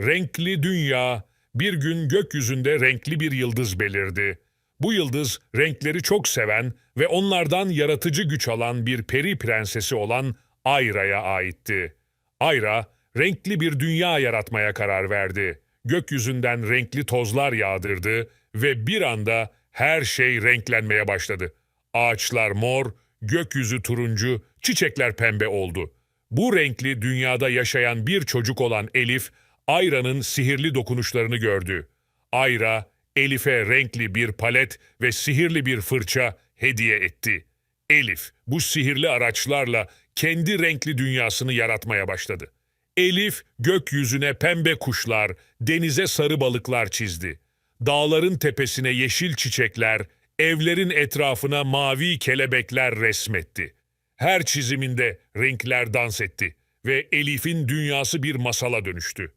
Renkli dünya bir gün gökyüzünde renkli bir yıldız belirdi. Bu yıldız renkleri çok seven ve onlardan yaratıcı güç alan bir peri prensesi olan Ayra'ya aitti. Ayra renkli bir dünya yaratmaya karar verdi. Gökyüzünden renkli tozlar yağdırdı ve bir anda her şey renklenmeye başladı. Ağaçlar mor, gökyüzü turuncu, çiçekler pembe oldu. Bu renkli dünyada yaşayan bir çocuk olan Elif, Ayra'nın sihirli dokunuşlarını gördü. Ayra, Elif'e renkli bir palet ve sihirli bir fırça hediye etti. Elif, bu sihirli araçlarla kendi renkli dünyasını yaratmaya başladı. Elif, gökyüzüne pembe kuşlar, denize sarı balıklar çizdi. Dağların tepesine yeşil çiçekler, evlerin etrafına mavi kelebekler resmetti. Her çiziminde renkler dans etti ve Elif'in dünyası bir masala dönüştü.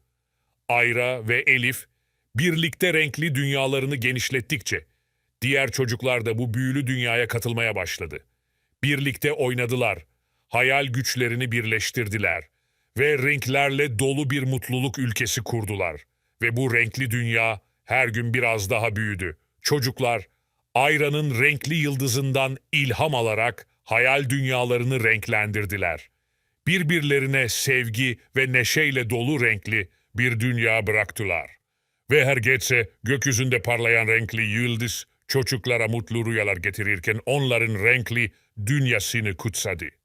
Ayra ve Elif birlikte renkli dünyalarını genişlettikçe diğer çocuklar da bu büyülü dünyaya katılmaya başladı. Birlikte oynadılar, hayal güçlerini birleştirdiler ve renklerle dolu bir mutluluk ülkesi kurdular. Ve bu renkli dünya her gün biraz daha büyüdü. Çocuklar Ayra'nın renkli yıldızından ilham alarak hayal dünyalarını renklendirdiler. Birbirlerine sevgi ve neşeyle dolu renkli bir dünya bıraktılar. Ve her gece gökyüzünde parlayan renkli yıldız çocuklara mutlu rüyalar getirirken onların renkli dünyasını kutsadı.